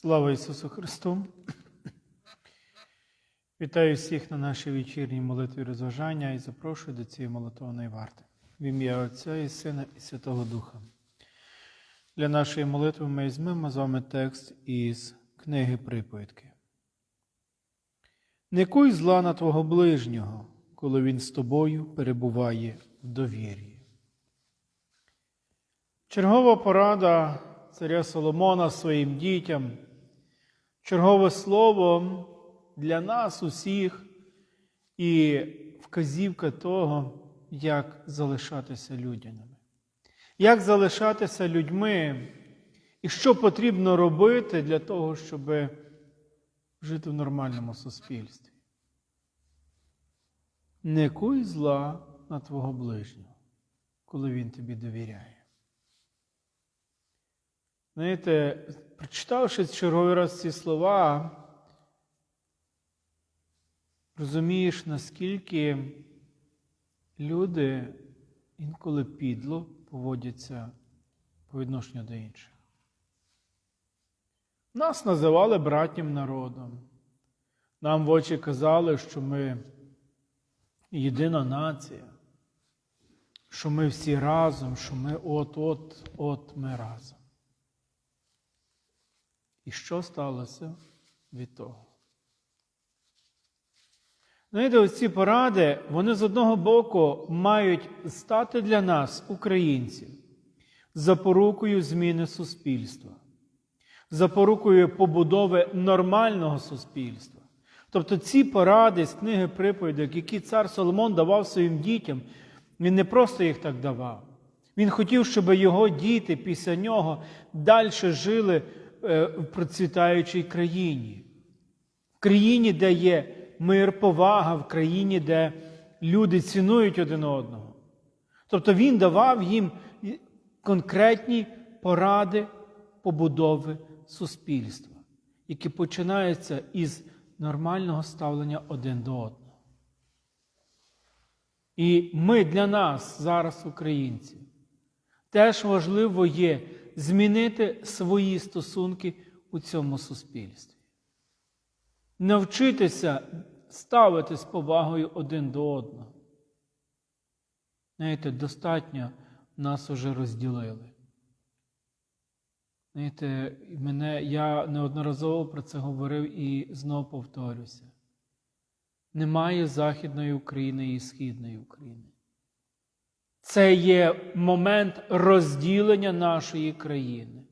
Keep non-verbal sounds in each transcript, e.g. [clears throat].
Слава Ісусу Христу! Вітаю всіх на нашій вечірній молитві розважання і запрошую до цієї молитовної варти. В ім'я Отця і Сина і Святого Духа. Для нашої молитви ми візьмемо з вами текст із книги Приповідки. Не куй зла на твого ближнього, коли він з тобою перебуває в довір'ї. Чергова порада царя Соломона своїм дітям, чергове слово для нас усіх і вказівка того, як залишатися людяними. Як залишатися людьми, і що потрібно робити для того, щоб жити в нормальному суспільстві. Не куй зла на твого ближнього, коли він тобі довіряє. Знаєте, прочитавши черговий раз ці слова, розумієш, наскільки люди інколи підло поводяться по відношенню до інших. Нас називали братнім народом. Нам в очі казали, що ми єдина нація, що ми всі разом, що ми от-от, от ми разом. І що сталося від того? Знаєте, оці поради, вони з одного боку мають стати для нас, українців, запорукою зміни суспільства, запорукою побудови нормального суспільства. Тобто ці поради з книги приповідок, які цар Соломон давав своїм дітям, він не просто їх так давав. Він хотів, щоб його діти після нього далі жили в процвітаючій країні, в країні, де є мир, повага, в країні, де люди цінують один одного. Тобто він давав їм конкретні поради побудови суспільства, які починаються із нормального ставлення один до одного. І ми для нас зараз, українці, теж важливо є змінити свої стосунки у цьому суспільстві. Навчитися ставити з повагою один до одного. Знаєте, достатньо нас уже розділили. Знаєте, мене, я неодноразово про це говорив і знову повторюся. Немає Західної України і Східної України. Це є момент розділення нашої країни.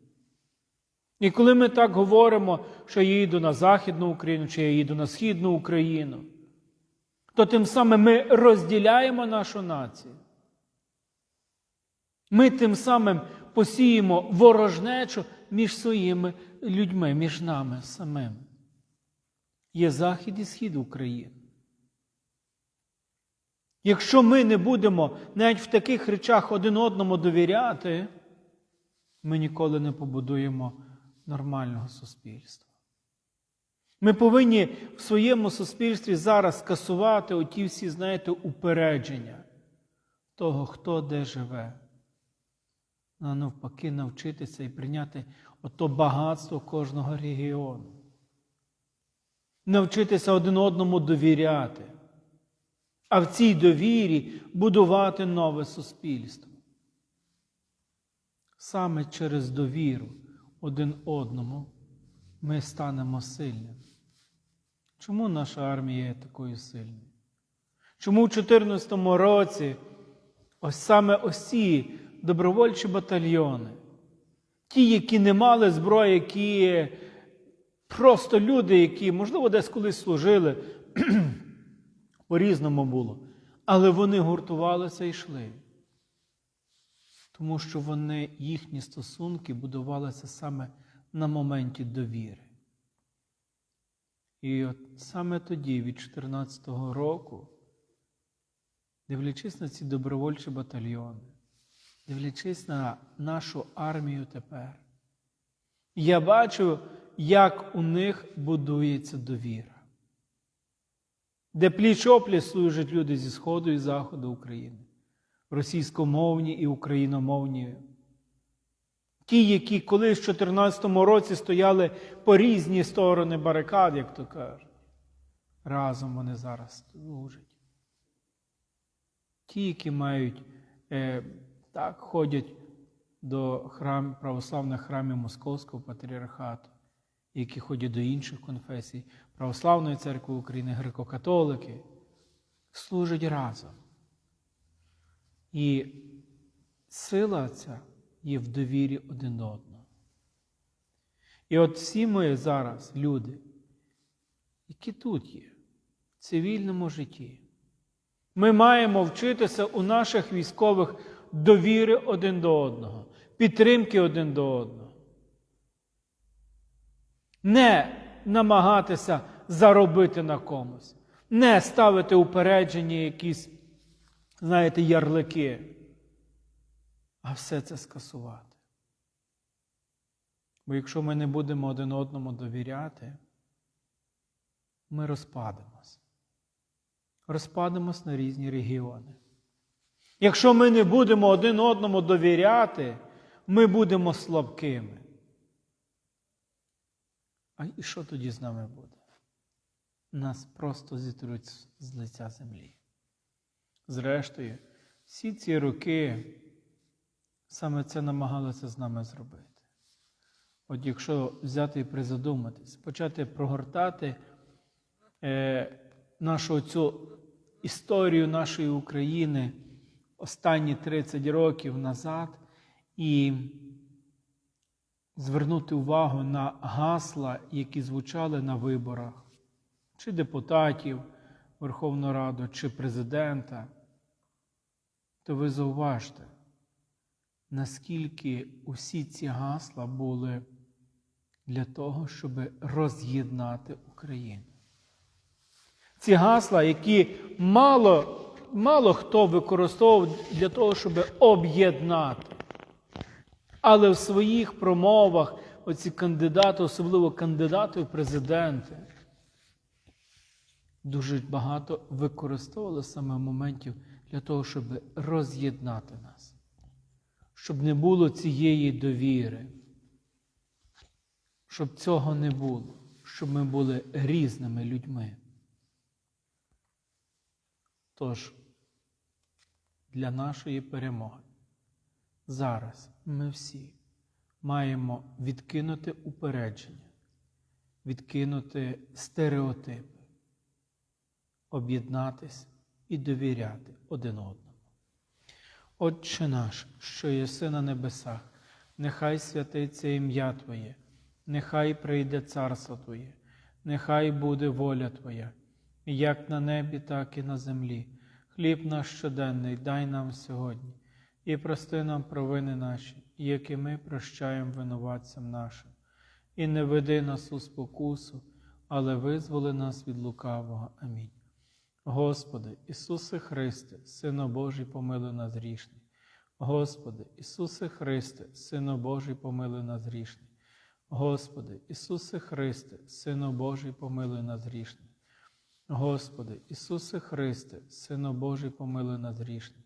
І коли ми так говоримо, що я їду на Західну Україну, чи я їду на Східну Україну, то тим самим ми розділяємо нашу націю. Ми тим самим посіємо ворожнечу між своїми людьми, між нами самими. Є Захід і Схід України. Якщо ми не будемо навіть в таких речах один одному довіряти, ми ніколи не побудуємо нормального суспільства. Ми повинні в своєму суспільстві зараз скасувати оті всі, знаєте, упередження того, хто де живе. А навпаки, навчитися і прийняти ото багатство кожного регіону. Навчитися один одному довіряти а в цій довірі будувати нове суспільство. Саме через довіру один одному ми станемо сильними. Чому наша армія є такою сильною? Чому в 2014 році ось саме ось добровольчі батальйони, ті, які не мали зброї, які просто люди, які, можливо, десь колись служили, [clears throat] по-різному було. Але вони гуртувалися і йшли. Тому що вони, їхні стосунки будувалися саме на моменті довіри. І от саме тоді, від 2014 року, дивлячись на ці добровольчі батальйони, дивлячись на нашу армію тепер, я бачу, як у них будується довіра де пліч опліч служать люди зі Сходу і Заходу України, російськомовні і україномовні, Ті, які колись в 2014 році стояли по різні сторони барикад, як то кажуть, разом вони зараз служать. Ті, які мають, е, так, ходять до храм, православних храмів Московського патріархату, які ходять до інших конфесій, Православної церкви України, греко-католики, служать разом. І сила ця є в довірі один до одного. І от всі ми зараз, люди, які тут є, в цивільному житті, ми маємо вчитися у наших військових довіри один до одного, підтримки один до одного. Не намагатися заробити на комусь, не ставити упереджені якісь, знаєте, ярлики, а все це скасувати. Бо якщо ми не будемо один одному довіряти, ми розпадемось. Розпадемось на різні регіони. Якщо ми не будемо один одному довіряти, ми будемо слабкими. А і що тоді з нами буде? Нас просто зітруть з лиця землі. Зрештою, всі ці роки саме це намагалися з нами зробити. От якщо взяти і призадуматись, почати прогортати е, нашу цю історію нашої України останні 30 років назад і звернути увагу на гасла, які звучали на виборах, чи депутатів Верховної Ради, чи президента, то ви зауважте, наскільки усі ці гасла були для того, щоб роз'єднати Україну. Ці гасла, які мало, мало хто використовував для того, щоб об'єднати. Але в своїх промовах оці кандидати, особливо кандидати в президенти, дуже багато використовували саме моментів для того, щоб роз'єднати нас, щоб не було цієї довіри, щоб цього не було, щоб ми були різними людьми. Тож, для нашої перемоги зараз ми всі маємо відкинути упередження, відкинути стереотипи, об'єднатись і довіряти один одному. Отче наш, що єси на небесах, нехай святиться ім'я Твоє, нехай прийде царство Твоє, нехай буде воля Твоя, як на небі, так і на землі. Хліб наш щоденний дай нам сьогодні, і прости нам провини наші, які ми прощаємо винуватцям нашим. І не веди нас у спокусу, але визволи нас від лукавого. Амінь. Господи, Ісусе Христе, Сино Божий, помилуй нас грішний. Господи, Ісусе Христе, Сино Божий, помилуй нас грішний. Господи, Ісусе Христе, Сино Божий, помилуй нас грішний. Господи, Ісусе Христе, Сино Божий, помилуй нас грішний.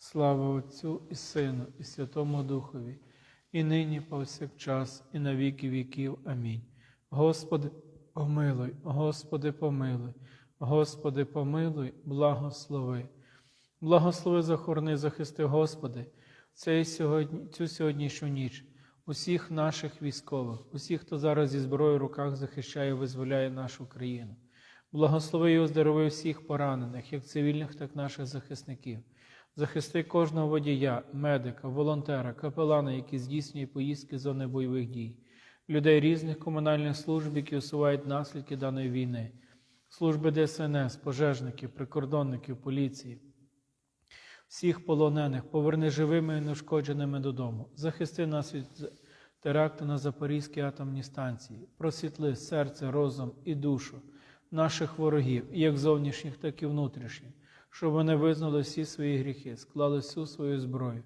Слава Отцю і Сину, і Святому Духові, і нині, повсякчас, і на віки віків. Амінь. Господи, помилуй, Господи, помилуй, Господи, помилуй, благослови. Благослови, захорони, захисти, Господи, цей сьогодні, цю сьогоднішню ніч, усіх наших військових, усіх, хто зараз зі зброєю в руках захищає і визволяє нашу країну. Благослови і оздорови всіх поранених, як цивільних, так і наших захисників. Захисти кожного водія, медика, волонтера, капелана, які здійснює поїздки з зони бойових дій, людей різних комунальних служб, які усувають наслідки даної війни, служби ДСНС, пожежників, прикордонників, поліції. Всіх полонених поверни живими і неушкодженими додому. Захисти нас від теракти на Запорізькій атомній станції. Просвітли серце, розум і душу наших ворогів, як зовнішніх, так і внутрішніх, щоб вони визнали всі свої гріхи, склали всю свою зброю,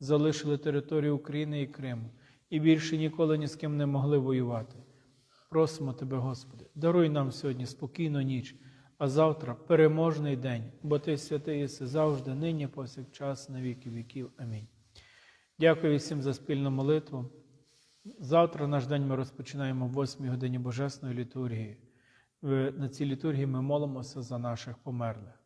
залишили територію України і Криму і більше ніколи ні з ким не могли воювати. Просимо Тебе, Господи, даруй нам сьогодні спокійну ніч, а завтра переможний день, бо Ти святий єси завжди, нині, повсякчас, на віки віків. Амінь. Дякую всім за спільну молитву. Завтра наш день ми розпочинаємо в 8 годині Божесної літургії. На цій літургії ми молимося за наших померлих.